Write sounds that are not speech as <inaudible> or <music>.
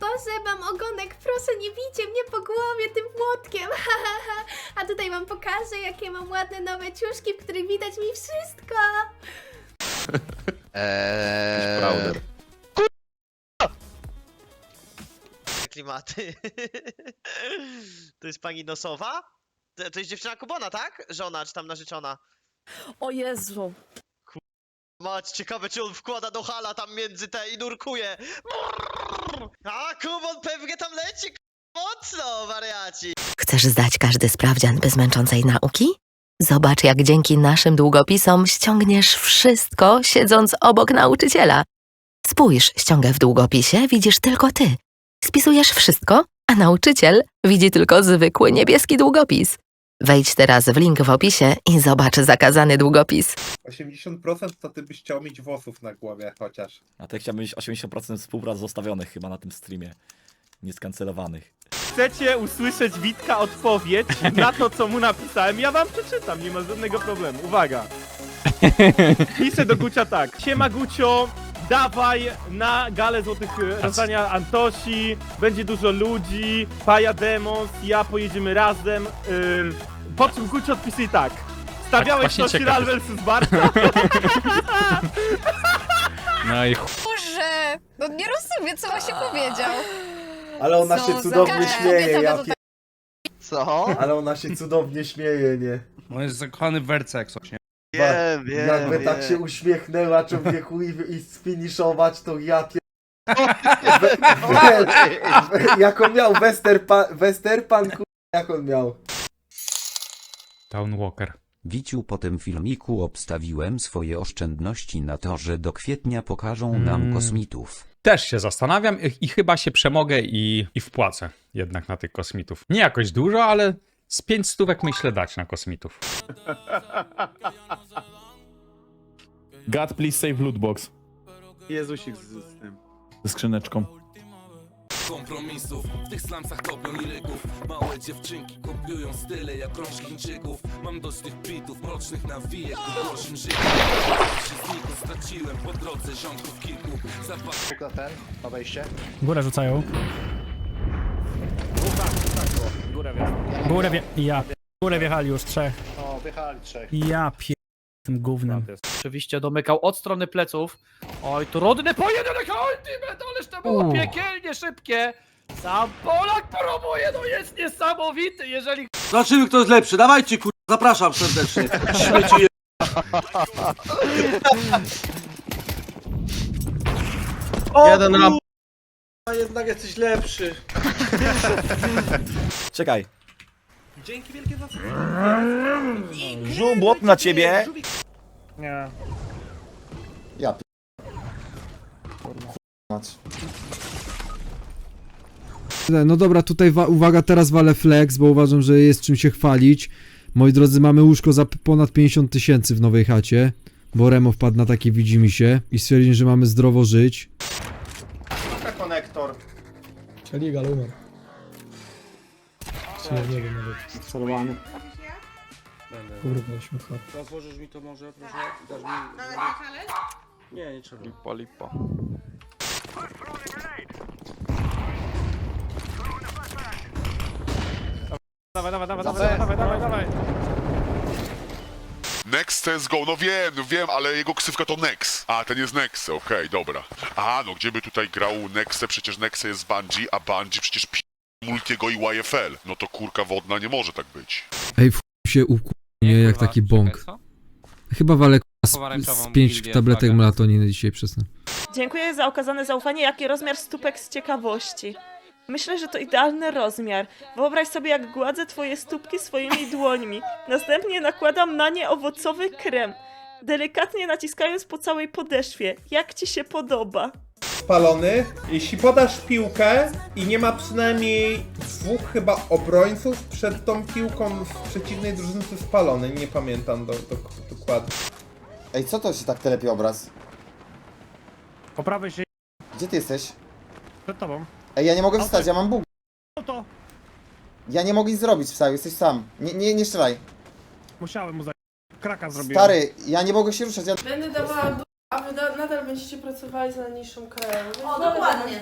Boże, mam ogonek, proszę nie bijcie mnie po głowie tym młotkiem. <laughs> A tutaj wam pokażę, jakie mam ładne nowe ciuszki, w których widać mi wszystko. <laughs> Eee... Klimaty. <laughs> To jest pani Nosowa? To, to jest dziewczyna Kubona, tak? Żona, czy tam narzeczona? O Jezu. Mać, ciekawe czy on wkłada do hala tam między te i nurkuje. Brrr. A, Kubon pewnie tam leci, mocno, wariaci. Chcesz zdać każdy sprawdzian bez męczącej nauki? Zobacz, jak dzięki naszym długopisom ściągniesz wszystko, siedząc obok nauczyciela. Spójrz, ściągę w długopisie widzisz tylko ty. Spisujesz wszystko, a nauczyciel widzi tylko zwykły niebieski długopis. Wejdź teraz w link w opisie i zobacz zakazany długopis. 80% to ty byś chciał mieć włosów na głowie chociaż. A to chciałbym mieć 80% współprac zostawionych chyba na tym streamie. Nieskancelowanych. Chcecie usłyszeć Witka odpowiedź na to, co mu napisałem? Ja wam przeczytam, nie ma żadnego problemu. Uwaga. Piszę do Gucia tak. Siema Gucio, dawaj na galę złotych e, rozdania Antosi, będzie dużo ludzi, Paja Demons, ja pojedziemy razem. Ym, po czym Gucio odpisuje tak. Stawiałeś właśnie to ciekaw Shiral vs Barta? <laughs> No i Boże! No nie rozumiem, co właśnie powiedział. Ale ona Co się za cudownie kobieta śmieje, ja. Co? Ale ona się cudownie śmieje, nie? on jest zakochany w werce jak coś, nie? Wiem, wiem, Jakby tak wiem. się uśmiechnęła człowieku i, i sfiniszować, to ja pie... <laughs> jak on miał Westerpan, Westerpan, ku... jak on miał? Town Walker. Wiciu po tym filmiku obstawiłem swoje oszczędności na to, że do kwietnia pokażą nam Mm. kosmitów. Też się zastanawiam i, i chyba się przemogę i, i wpłacę jednak na tych kosmitów. Nie jakoś dużo, ale z pięć stówek myślę dać na kosmitów. God, please save lootbox. Jezusik z, z tym. Ze skrzyneczką. Kompromisów W tych slumsach topią liryków Małe dziewczynki kopiują style jak rącz Chińczyków Mam dość tych bitów, mrocznych nawijek W gorszym życiu się straciłem po drodze ziomków kilku Zapach Na ten, na wejście. Górę rzucają. Górę wjechali. Górę wje... Ja. Górę wjechali już trzech. O, wjechali trzech. Ja pier... tym gównem. Oczywiście domykał od strony pleców. Oj, trudny pojedynek Ultimate, ależ to było piekielnie szybkie. Sam Polak próbuje, no jest niesamowity, jeżeli... Zobaczymy kto jest lepszy, dawajcie kur... Zapraszam serdecznie Śmieci je... O, Jeden kur- rap. A jednak jesteś lepszy Czekaj. Dzięki wielkie za Żubłot na ciebie. Nie. Ja pi... No dobra, tutaj wa- uwaga, teraz walę flex, bo uważam, że jest czym się chwalić. Moi drodzy, mamy łóżko za ponad 50 tysięcy w nowej chacie, bo Remo wpadł na takie widzimy się i stwierdził, że mamy zdrowo żyć. konektor. Czyli galumer. nie wiem nawet. Celowany Kurwa. Rozłożysz mi to może, proszę? Dasz mi... Nie, nie trzeba Lipa, lipa. Dawaj, dawaj, dawaj, dawaj, dawaj, dawaj, dawaj. Next CSGO, no wiem, no wiem, ale jego ksywka to Nex. A, ten jest Nexe, okej, dobra. A, no gdzie by tutaj grał Nexe? Przecież Nexe jest Bungie, a Bungie przecież pi... Multiego i YFL. No to kurka wodna nie może tak być. Ej, w się uku... Nie, jak taki bąk. Chyba walę k***a, z, z 5 tabletek melatoniny dzisiaj przesnę. Dziękuję za okazane zaufanie. Jaki rozmiar stópek z ciekawości? Myślę, że to idealny rozmiar. Wyobraź sobie, jak gładzę twoje stópki swoimi dłońmi. Następnie nakładam na nie owocowy krem, delikatnie naciskając po całej podeszwie. Jak ci się podoba? Spalony. Jeśli podasz piłkę i nie ma przynajmniej dwóch chyba obrońców przed tą piłką z przeciwnej drużyny, to spalony. Nie pamiętam do, do, dokładnie. Ej, co to się tak telepie obraz? Po prawej się Gdzie ty jesteś? przed tobą. Ej, ja nie mogę wstać, ja mam bóg. No to Ja nie mogę nic zrobić wstał, jesteś sam. Nie, nie, nie strzelaj. musiałem mu za... Kraka zrobiłem. Stary, ja nie mogę się ruszać, ja... Będę dawała, a wy nadal będziecie pracowali za niższą krajową. O, dokładnie.